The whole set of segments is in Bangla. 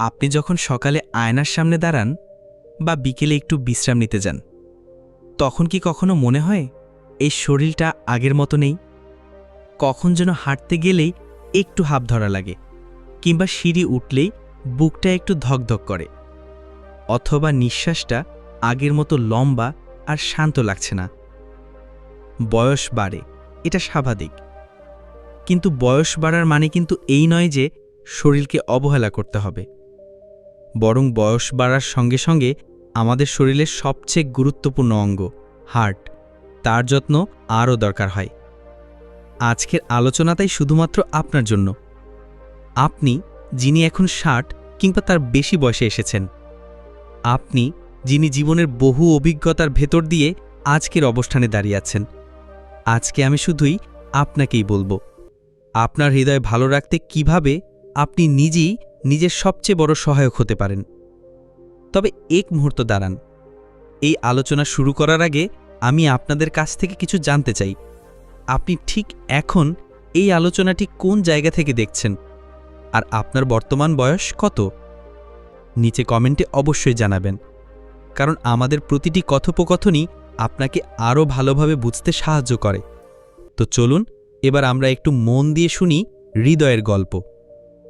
আপনি যখন সকালে আয়নার সামনে দাঁড়ান বা বিকেলে একটু বিশ্রাম নিতে যান, তখন কি কখনো মনে হয় এই শরীরটা আগের মতো নেই? কখন যেন হাঁটতে গেলেই একটু হাফ ধরা লাগে, কিংবা সিঁড়ি উঠলেই বুকটা একটু ধকধক করে, অথবা নিঃশ্বাসটা আগের মতো লম্বা আর শান্ত লাগছে না। বয়স বাড়ে, এটা স্বাভাবিক। কিন্তু বয়স বাড়ার মানে কিন্তু এই নয় যে শরীরকে অবহেলা করতে হবে। বরং বয়স বাড়ার সঙ্গে সঙ্গে আমাদের শরীরের সবচেয়ে গুরুত্বপূর্ণ অঙ্গ, হার্ট। তার যত্ন আরও দরকার হয়। আজকের আলোচনাটাই শুধুমাত্র আপনার জন্য। আপনি যিনি এখন ষাট কিংবা তার বেশি বয়সে এসেছেন, আপনি যিনি জীবনের বহু অভিজ্ঞতার ভেতর দিয়ে আজকের অবস্থানে দাঁড়িয়ে আছেন, আজকে আমি শুধুই আপনাকেই বলব। আপনার হৃদয় ভালো রাখতে কীভাবে আপনি নিজেই নিজের সবচেয়ে বড় সহায়ক হতে পারেন। তবে এক মুহূর্ত দাঁড়ান। এই আলোচনা শুরু করার আগে আমি আপনাদের কাছ থেকে কিছু জানতে চাই। আপনি ঠিক এখন এই আলোচনাটি কোন জায়গা থেকে দেখছেন? আর আপনার বর্তমান বয়স কত? নিচে কমেন্টে অবশ্যই জানাবেন। কারণ আমাদের প্রতিটি কথোপকথনই আপনাকে আরও ভালোভাবে বুঝতে সাহায্য করে। তো চলুন, এবার আমরা একটু মন দিয়ে শুনি হৃদয়ের গল্প।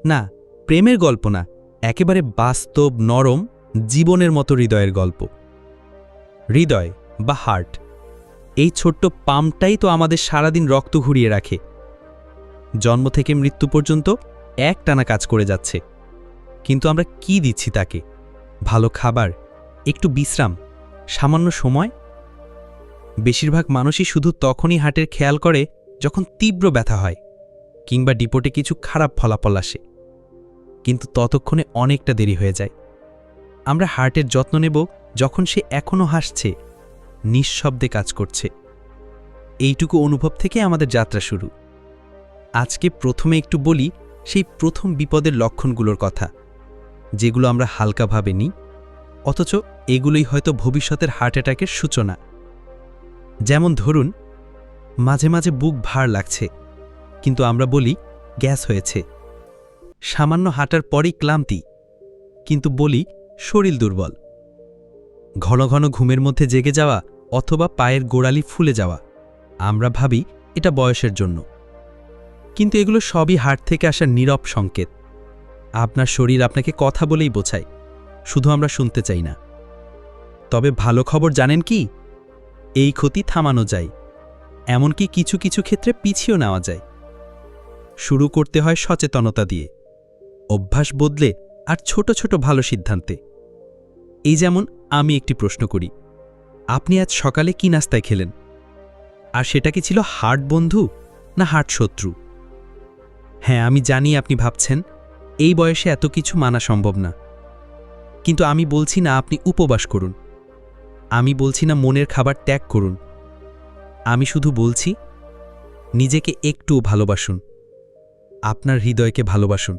না প্রেমের গল্প না, একেবারে বাস্তব, নরম, জীবনের মতো হৃদয়ের গল্প। হৃদয় বা হার্ট, এই ছোট্ট পাম্পটাই তো আমাদের সারাদিন রক্ত ঘুরিয়ে রাখে। জন্ম থেকে মৃত্যু পর্যন্ত এক টানা কাজ করে যাচ্ছে। কিন্তু আমরা কি দিচ্ছি তাকে? ভালো খাবার? একটু বিশ্রাম? সামান্য সময়? বেশিরভাগ মানুষই শুধু তখনই হার্টের খেয়াল করে যখন তীব্র ব্যথা হয়, কিংবা ডিপোটে কিছু খারাপ ফলাফল আসে। কিন্তু ততক্ষণে অনেকটা দেরি হয়ে যায়। আমরা হার্টের যত্ন নেব যখন সে এখনও হাসছে। নিঃশব্দে কাজ করছে। এইটুকু অনুভব থেকে আমাদের যাত্রা শুরু। আজকে প্রথমে একটু বলি সেই প্রথম বিপদের লক্ষণগুলোর কথা, যেগুলো আমরা হালকাভাবে নিই অথচ এগুলোই হয়তো ভবিষ্যতের হার্ট অ্যাটাকের সূচনা। যেমন ধরুন, মাঝে মাঝে বুক ভার লাগছে, কিন্তু আমরা বলি গ্যাস হয়েছে। সামান্য হাঁটার পরই ক্লান্তি, কিন্তু বলি শরীর দুর্বল। ঘন ঘন ঘুমের মধ্যে জেগে যাওয়া অথবা পায়ের গোড়ালি ফুলে যাওয়া, আমরা ভাবি এটা বয়সের জন্য। কিন্তু এগুলো সবই হার্ট থেকে আসা নীরব সংকেত। আপনার শরীর আপনাকে কথা বলেই বোঝায়, শুধু আমরা শুনতে চাই না। তবে ভালো খবর জানেন কি? এই ক্ষতি থামানো যায়, এমনকি কিছু কিছু ক্ষেত্রে পিছিয়েও নেওয়া যায়। শুরু করতে হয় সচেতনতা দিয়ে। অভ্যাস বদলে আর ছোট ছোট ভালো সিদ্ধান্তে। এই যেমন আমি একটি প্রশ্ন করি, আপনি আজ সকালে কি নাস্তায় খেলেন? আর সেটা কি ছিল হার্ট বন্ধু না হার্ট শত্রু? হ্যাঁ আমি জানি আপনি ভাবছেন, এই বয়সে এত কিছু মানা সম্ভব না। কিন্তু আমি বলছি না আপনি উপবাস করুন। আমি বলছি না মনের খাবার ত্যাগ করুন। আমি শুধু বলছি, নিজেকে একটু ভালোবাসুন। আপনার হৃদয়কে ভালোবাসুন।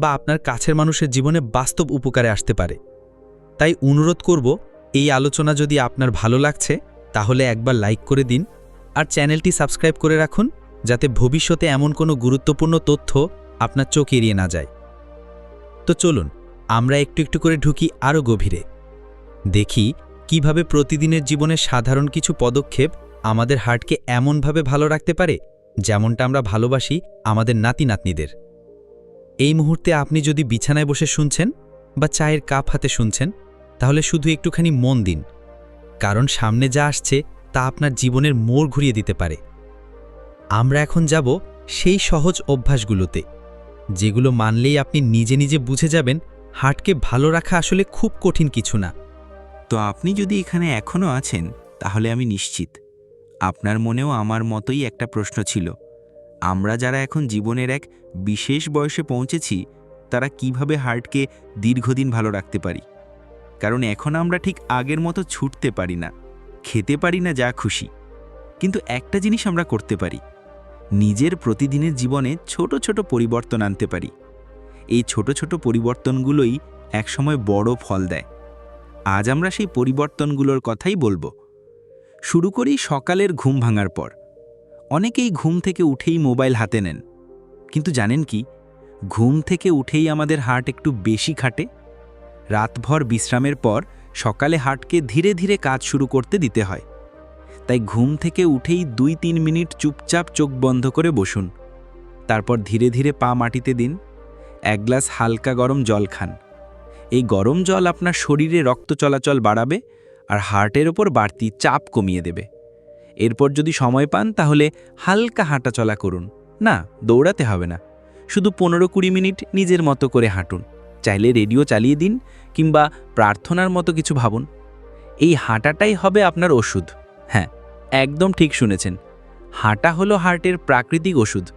বা আপনার কাছের মানুষের জীবনে বাস্তব উপকারে আসতে পারে। তাই অনুরোধ করব, এই আলোচনা যদি আপনার ভালো লাগছে, তাহলে একবার লাইক করে দিন আর চ্যানেলটি সাবস্ক্রাইব করে রাখুন, যাতে ভবিষ্যতে এমন কোনো গুরুত্বপূর্ণ তথ্য আপনার চোখ এড়িয়ে না যায়। তো চলুন, আমরা একটু একটু করে ঢুকি আরও গভীরে। দেখি কীভাবে প্রতিদিনের জীবনে সাধারণ কিছু পদক্ষেপ আমাদের হার্টকে এমনভাবে ভালো রাখতে পারে, যেমনটা আমরা ভালোবাসি আমাদের নাতি নাতনিদের এই মুহূর্তে আপনি যদি বিছানায় বসে শুনছেন বা চায়ের কাপ হাতে শুনছেন, তাহলে শুধু একটুখানি মন দিন। কারণ সামনে যা আসছে, তা আপনার জীবনের মোড় ঘুরিয়ে দিতে পারে। আমরা এখন যাব সেই সহজ অভ্যাসগুলোতে, যেগুলো মানলেই আপনি নিজে নিজে বুঝে যাবেন হার্টকে ভালো রাখা আসলে খুব কঠিন কিছু না। তো আপনি যদি এখানে এখনও আছেন, তাহলে আমি নিশ্চিত। আপনার মনেও আমার মতোই একটা প্রশ্ন ছিল। আমরা যারা এখন জীবনের এক বিশেষ বয়সে পৌঁছেছি, তারা কীভাবে হার্টকে দীর্ঘদিন ভালো রাখতে পারি? কারণ এখন আমরা ঠিক আগের মতো ছুটতে পারি না, খেতে পারি না যা খুশি। কিন্তু একটা জিনিস আমরা করতে পারি, নিজের প্রতিদিনের জীবনে ছোট ছোট পরিবর্তন আনতে পারি। এই ছোট ছোট পরিবর্তনগুলোই একসময় বড় ফল দেয়। আজ আমরা সেই পরিবর্তনগুলোর কথাই বলব। শুরু করি সকালের ঘুম ভাঙার পর। অনেকেই ঘুম থেকে উঠেই মোবাইল হাতে নেন। কিন্তু জানেন কি? ঘুম থেকে উঠেই আমাদের হার্ট একটু বেশি খাটে। রাতভর বিশ্রামের পর সকালে হার্টকে ধীরে ধীরে কাজ শুরু করতে দিতে হয়। তাই ঘুম থেকে উঠেই দুই তিন মিনিট চুপচাপ চোখ বন্ধ করে বসুন। তারপর ধীরে ধীরে পা মাটিতে দিন। এক গ্লাস হালকা গরম জল খান। এই গরম জল আপনার শরীরে রক্ত চলাচল বাড়াবে আর হার্টের ওপর বাড়তি চাপ কমিয়ে দেবে। এরপর যদি সময় পান, তাহলে হালকা হাঁটাচলা করুন। না, দৌড়াতে হবে না। শুধু পনেরো কুড়ি মিনিট নিজের মতো করে হাঁটুন। চাইলে রেডিও চালিয়ে দিন কিংবা প্রার্থনার মতো কিছু ভাবুন। এই হাঁটাটাই হবে আপনার ওষুধ। হ্যাঁ একদম ঠিক শুনেছেন। হাঁটা হলো হার্টের প্রাকৃতিক ওষুধ।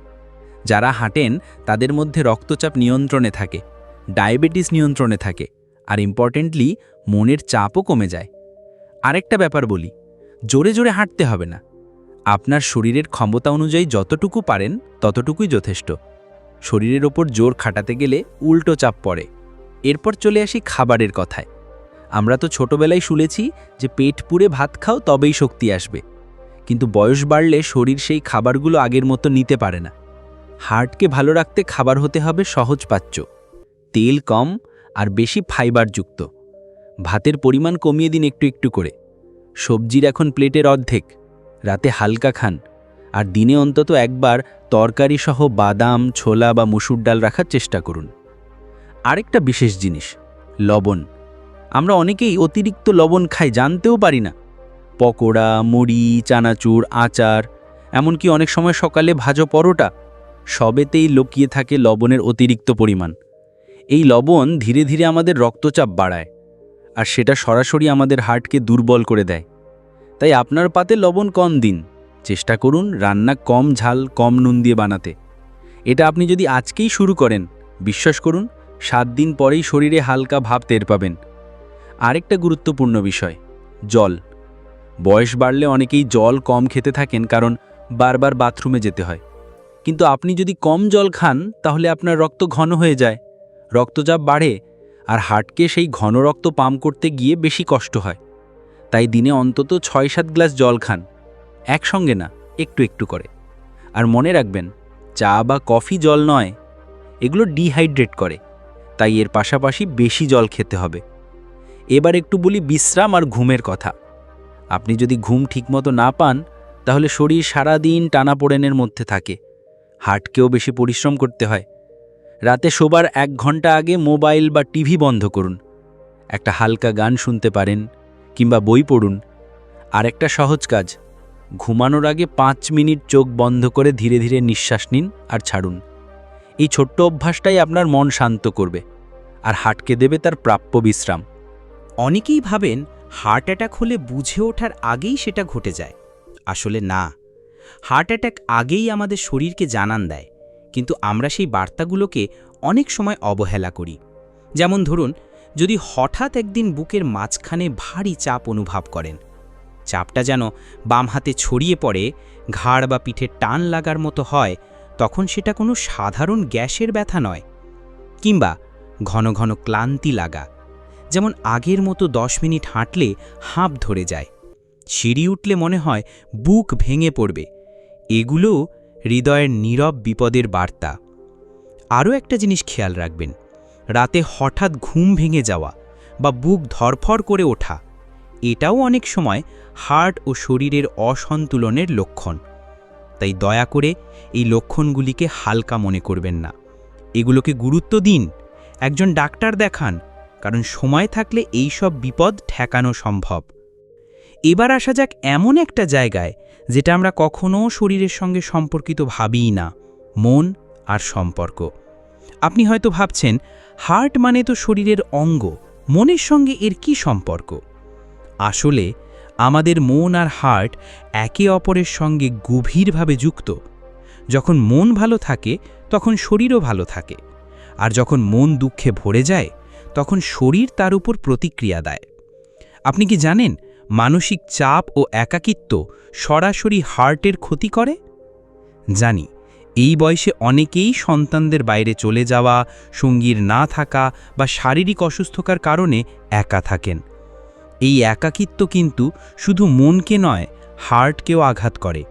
যারা হাঁটেন, তাদের মধ্যে রক্তচাপ নিয়ন্ত্রণে থাকে, ডায়াবেটিস নিয়ন্ত্রণে থাকে, আর ইম্পর্টেন্টলি মনের চাপও কমে যায়। আরেকটা ব্যাপার বলি জোরে জোরে হাঁটতে হবে না। আপনার শরীরের ক্ষমতা অনুযায়ী যতটুকু পারেন, ততটুকুই যথেষ্ট। শরীরের ওপর জোর খাটাতে গেলে উল্টো চাপ পড়ে। এরপর চলে আসি খাবারের কথায়। আমরা তো ছোটবেলায় শুনেছি যে, পেট পুড়ে ভাত খাও তবেই শক্তি আসবে। কিন্তু বয়স বাড়লে শরীর সেই খাবারগুলো আগের মতো নিতে পারে না। হার্টকে ভালো রাখতে খাবার হতে হবে সহজ সহজপাচ্য তেল কম আর বেশি ফাইবারযুক্ত ভাতের পরিমাণ কমিয়ে দিন একটু একটু করে। সবজির এখন প্লেটের অর্ধেক। রাতে হালকা খান। আর দিনে অন্তত একবার তরকারি সহ বাদাম, ছোলা বা মুসুর ডাল রাখার চেষ্টা করুন। আরেকটা বিশেষ জিনিস, লবণ। আমরা অনেকেই অতিরিক্ত লবণ খাই, জানতেও পারি না। পকোড়া, মুড়ি, চানাচুর, আচার, এমনকি অনেক সময় সকালে ভাজো পরোটা, সবেতেই লুকিয়ে থাকে লবণের অতিরিক্ত পরিমাণ। এই লবণ ধীরে ধীরে আমাদের রক্তচাপ বাড়ায়। আর সেটা সরাসরি আমাদের হার্টকে দুর্বল করে দেয়। তাই আপনার পাতে লবণ কম দিন। চেষ্টা করুন রান্না কম ঝাল, কম নুন দিয়ে বানাতে। এটা আপনি যদি আজকেই শুরু করেন, বিশ্বাস করুন, সাত দিন পরেই শরীরে হালকা ভাব টের পাবেন। আরেকটা গুরুত্বপূর্ণ বিষয়, জল। বয়স বাড়লে অনেকেই জল কম খেতে থাকেন কারণ বারবার বাথরুমে যেতে হয়। কিন্তু আপনি যদি কম জল খান, তাহলে আপনার রক্ত ঘন হয়ে যায়। রক্তচাপ বাড়ে আর হার্টকে সেই ঘন রক্ত পাম্প করতে গিয়ে বেশি কষ্ট হয়। তাই দিনে অন্তত ছয় সাত গ্লাস জল খান, একসঙ্গে না, একটু একটু করে। আর মনে রাখবেন, চা বা কফি জল নয়, এগুলো ডিহাইড্রেট করে, তাই এর পাশাপাশি বেশি জল খেতে হবে। এবার একটু বলি বিশ্রাম আর ঘুমের কথা। আপনি যদি ঘুম ঠিকমতো না পান, তাহলে শরীর সারা সারাদিন টানাপোড়েনের মধ্যে থাকে। হার্টকেও বেশি পরিশ্রম করতে হয়। রাতে শোবার এক ঘণ্টা আগে মোবাইল বা টিভি বন্ধ করুন। একটা হালকা গান শুনতে পারেন কিংবা বই পড়ুন। আর একটা সহজ কাজ, ঘুমানোর আগে পাঁচ মিনিট চোখ বন্ধ করে ধীরে ধীরে নিঃশ্বাস নিন আর ছাড়ুন। এই ছোট্ট অভ্যাসটাই আপনার মন শান্ত করবে আর হাটকে দেবে তার প্রাপ্য বিশ্রাম। অনেকেই ভাবেন, হার্ট অ্যাটাক হলে বুঝে ওঠার আগেই সেটা ঘটে যায়। আসলে না। হার্ট অ্যাটাক আগেই আমাদের শরীরকে জানান দেয়। কিন্তু আমরা সেই বার্তাগুলোকে অনেক সময় অবহেলা করি। যেমন ধরুন, যদি হঠাৎ একদিন বুকের মাঝখানে ভারী চাপ অনুভব করেন, চাপটা যেন বাম হাতে ছড়িয়ে পড়ে, ঘাড় বা পিঠে টান লাগার মতো হয়, তখন সেটা কোনো সাধারণ গ্যাসের ব্যথা নয়, কিংবা ঘন ঘন ক্লান্তি লাগা, যেমন আগের মতো দশ মিনিট হাঁটলে হাঁপ ধরে যায়। সিঁড়ি উঠলে মনে হয় বুক ভেঙে পড়বে। এগুলো হৃদয়ের নীরব বিপদের বার্তা। আরও একটা জিনিস খেয়াল রাখবেন, রাতে হঠাৎ ঘুম ভেঙে যাওয়া বা বুক ধরফর করে ওঠা, এটাও অনেক সময় হার্ট ও শরীরের অসন্তুলনের লক্ষণ। তাই দয়া করে এই লক্ষণগুলিকে হালকা মনে করবেন না। এগুলোকে গুরুত্ব দিন, একজন ডাক্তার দেখান, কারণ সময় থাকলে এই সব বিপদ ঠেকানো সম্ভব। এবার আসা যাক এমন একটা জায়গায় যেটা আমরা কখনও শরীরের সঙ্গে সম্পর্কিত ভাবিই না, মন আর সম্পর্ক। আপনি হয়তো ভাবছেন, হার্ট মানে তো শরীরের অঙ্গ, মনের সঙ্গে এর কি সম্পর্ক? আসলে আমাদের মন আর হার্ট একে অপরের সঙ্গে গভীরভাবে যুক্ত। যখন মন ভালো থাকে, তখন শরীরও ভালো থাকে। আর যখন মন দুঃখে ভরে যায়, তখন শরীর তার উপর প্রতিক্রিয়া দেয়। আপনি কি জানেন মানসিক চাপ ও একাকিত্ব সরাসরি হার্টের ক্ষতি করে? জানি, এই বয়সে অনেকেই সন্তানদের বাইরে চলে যাওয়া, সঙ্গীর না থাকা বা শারীরিক অসুস্থতার কারণে একা থাকেন। এই একাকিত্ব কিন্তু শুধু মনকে নয়, হার্টকেও আঘাত করে।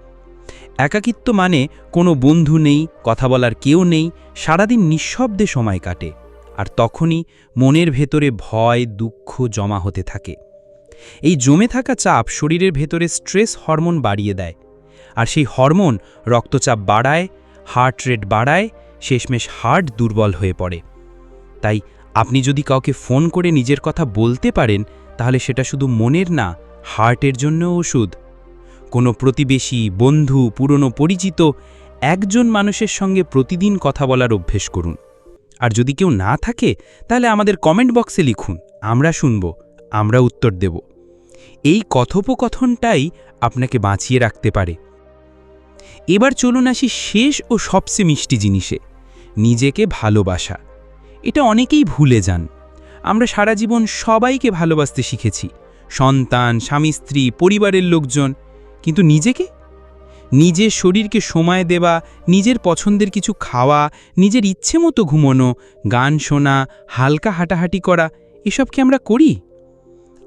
একাকিত্ব মানে কোনো বন্ধু নেই, কথা বলার কেউ নেই, সারাদিন নিঃশব্দে সময় কাটে, আর তখনই মনের ভেতরে ভয়, দুঃখ জমা হতে থাকে। এই জমে থাকা চাপ শরীরের ভেতরে স্ট্রেস হরমোন বাড়িয়ে দেয়। আর সেই হরমোন রক্তচাপ বাড়ায়, হার্ট রেট বাড়ায়, শেষমেশ হার্ট দুর্বল হয়ে পড়ে। তাই আপনি যদি কাউকে ফোন করে নিজের কথা বলতে পারেন, তাহলে সেটা শুধু মনের না, হার্টের জন্য ওষুধ। কোনো প্রতিবেশী, বন্ধু, পুরনো পরিচিত, একজন মানুষের সঙ্গে প্রতিদিন কথা বলার অভ্যেস করুন। আর যদি কেউ না থাকে, তাহলে আমাদের কমেন্ট বক্সে লিখুন, আমরা শুনব। আমরা উত্তর দেব। এই কথোপকথনটাই আপনাকে বাঁচিয়ে রাখতে পারে। এবার চলুন আসি শেষ ও সবচেয়ে মিষ্টি জিনিসে, নিজেকে ভালোবাসা। এটা অনেকেই ভুলে যান। আমরা সারা জীবন সবাইকে ভালোবাসতে শিখেছি। সন্তান, স্বামী, স্ত্রী, পরিবারের লোকজন। কিন্তু নিজেকে? নিজের শরীরকে সময় দেওয়া, নিজের পছন্দের কিছু খাওয়া, নিজের ইচ্ছে মতো ঘুমোনো, গান শোনা, হালকা হাঁটাহাঁটি করা, এসব কি আমরা করি?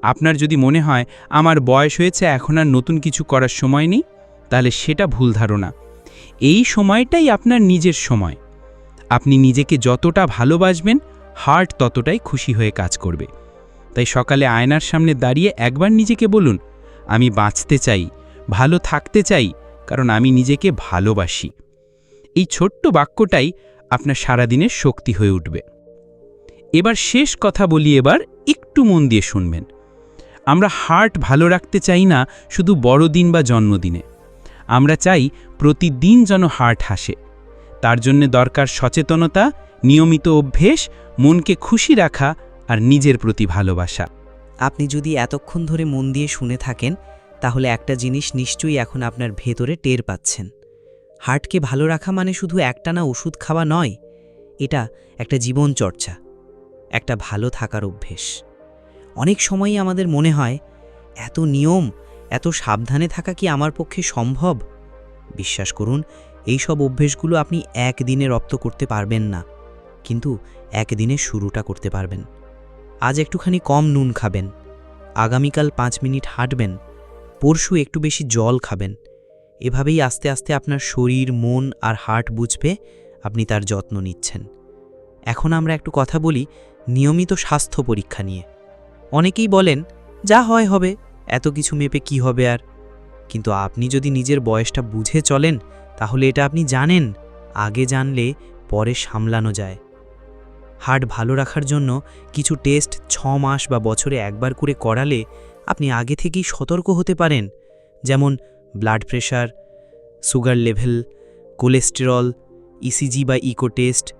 আপনার যদি মনে হয় আমার বয়স হয়েছে, এখন আর নতুন কিছু করার সময় নেই, তাহলে সেটা ভুল ধারণা। এই সময়টাই আপনার নিজের সময়। আপনি নিজেকে যতটা ভালোবাসবেন হার্ট ততটাই খুশি হয়ে কাজ করবে। তাই সকালে আয়নার সামনে দাঁড়িয়ে একবার নিজেকে বলুন, আমি বাঁচতে চাই, ভালো থাকতে চাই, কারণ আমি নিজেকে ভালোবাসি। এই ছোট্ট বাক্যটাই আপনার সারাদিনের শক্তি হয়ে উঠবে। এবার শেষ কথা বলি, এবার একটু মন দিয়ে শুনবেন। আমরা হার্ট ভালো রাখতে চাই না শুধু বড়দিন বা জন্মদিনে। আমরা চাই প্রতিদিন যেন হার্ট হাসে। তার জন্য দরকার সচেতনতা, নিয়মিত অভ্যেস, মনকে খুশি রাখা আর নিজের প্রতি ভালোবাসা। আপনি যদি এতক্ষণ ধরে মন দিয়ে শুনে থাকেন, তাহলে একটা জিনিস নিশ্চয়ই এখন আপনার ভেতরে টের পাচ্ছেন। হার্টকে ভালো রাখা মানে শুধু একটানা ওষুধ খাওয়া নয়, এটা একটা জীবন চর্চা একটা ভালো থাকার অভ্যেস। অনেক সময়ই আমাদের মনে হয়, এত নিয়ম, এত সাবধানে থাকা কি আমার পক্ষে সম্ভব? বিশ্বাস করুন, এই সব অভ্যেসগুলো আপনি একদিনে রপ্ত করতে পারবেন না, কিন্তু একদিনে শুরুটা করতে পারবেন। আজ একটুখানি কম নুন খাবেন, আগামীকাল পাঁচ মিনিট হাঁটবেন, পরশু একটু বেশি জল খাবেন, এভাবেই আস্তে আস্তে আপনার শরীর, মন আর হার্ট বুঝবে, আপনি তার যত্ন নিচ্ছেন। এখন আমরা একটু কথা বলি নিয়মিত স্বাস্থ্য পরীক্ষা নিয়ে। অনেকেই বলেন, যা হয় হবে, এত কিছু মেপে কি হবে আর? কিন্তু আপনি যদি নিজের বয়সটা বুঝে চলেন, তাহলে এটা আপনি জানেন, আগে জানলে পরে সামলানো যায়। হার্ট ভালো রাখার জন্য কিছু টেস্ট ছ মাস বা বছরে একবার করে করালে আপনি আগে থেকেই সতর্ক হতে পারেন, যেমন blood pressure, sugar level, cholesterol, ECG বা ইকো টেস্ট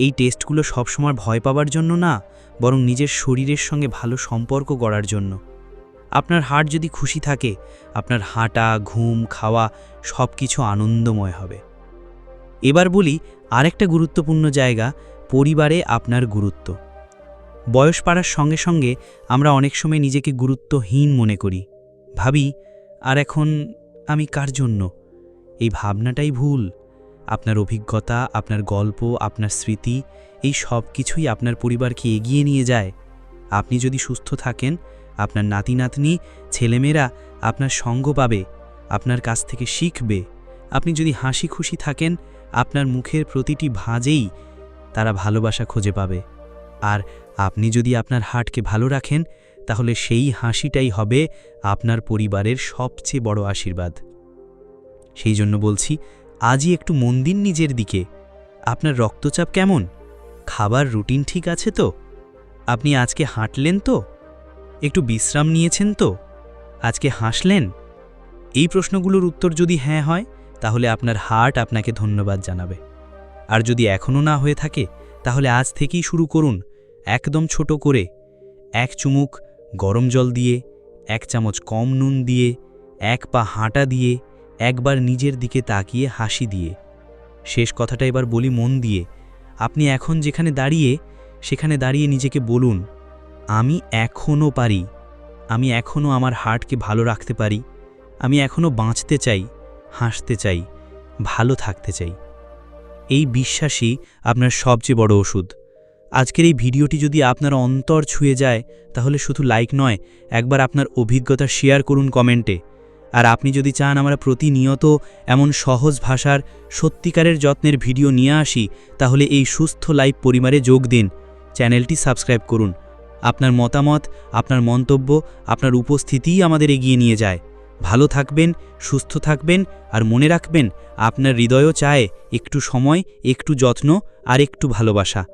এই টেস্টগুলো সবসময় ভয় পাওয়ার জন্য না, বরং নিজের শরীরের সঙ্গে ভালো সম্পর্ক গড়ার জন্য। আপনার হার্ট যদি খুশি থাকে, আপনার হাঁটা, ঘুম, খাওয়া সব কিছু আনন্দময় হবে। এবার বলি আরেকটা গুরুত্বপূর্ণ জায়গা, পরিবারে আপনার গুরুত্ব। বয়স পাড়ার সঙ্গে সঙ্গে আমরা অনেক সময় নিজেকে গুরুত্বহীন মনে করি। ভাবি, আর এখন আমি কার জন্য? এই ভাবনাটাই ভুল। আপনার অভিজ্ঞতা, আপনার গল্প, আপনার স্মৃতি, এই সব কিছুই আপনার পরিবারকে এগিয়ে নিয়ে যায়। আপনি যদি সুস্থ থাকেন, আপনার নাতি নাতনি, ছেলেমেয়েরা আপনার সঙ্গ পাবে, আপনার কাছ থেকে শিখবে। আপনি যদি হাসি খুশি থাকেন, আপনার মুখের প্রতিটি ভাঁজেই তারা ভালোবাসা খুঁজে পাবে। আর আপনি যদি আপনার হার্টকে ভালো রাখেন, তাহলে সেই হাসিটাই হবে আপনার পরিবারের সবচেয়ে বড় আশীর্বাদ। সেই জন্য বলছি আজই একটু মন দিন নিজের দিকে। আপনার রক্তচাপ কেমন? খাবার রুটিন ঠিক আছে তো? আপনি আজকে হাঁটলেন তো? একটু বিশ্রাম নিয়েছেন তো? আজকে হাসলেন? এই প্রশ্নগুলোর উত্তর যদি হ্যাঁ হয়, তাহলে আপনার হার্ট আপনাকে ধন্যবাদ জানাবে। আর যদি এখনও না হয়ে থাকে, তাহলে আজ থেকেই শুরু করুন, একদম ছোট করে। এক চুমুক গরম জল দিয়ে, এক চামচ কম নুন দিয়ে, এক পা হাঁটা দিয়ে একবার নিজের দিকে তাকিয়ে হাসি দিয়ে। শেষ কথাটা এবার বলি মন দিয়ে। আপনি এখন যেখানে দাঁড়িয়ে, সেখানে দাঁড়িয়ে নিজেকে বলুন, আমি এখনও পারি। আমি এখনও আমার হার্টকে ভালো রাখতে পারি। আমি এখনও বাঁচতে চাই, হাসতে চাই, ভালো থাকতে চাই। এই বিশ্বাসই আপনার সবচেয়ে বড় ওষুধ। আজকের এই ভিডিওটি যদি আপনার অন্তর ছুঁয়ে যায়, তাহলে শুধু লাইক নয়, একবার আপনার অভিজ্ঞতা শেয়ার করুন কমেন্টে। আর আপনি যদি চান আমরা প্রতিনিয়ত এমন সহজ ভাষার, সত্যিকারের যত্নের ভিডিও নিয়ে আসি, তাহলে এই সুস্থ লাইভ পরিবারে যোগ দিন। চ্যানেলটি সাবস্ক্রাইব করুন। আপনার মতামত, আপনার মন্তব্য, আপনার উপস্থিতিই আমাদের এগিয়ে নিয়ে যায়। ভালো থাকবেন, সুস্থ থাকবেন আর মনে রাখবেন, আপনার হৃদয়ও চায় একটু সময়, একটু যত্ন আর একটু ভালোবাসা।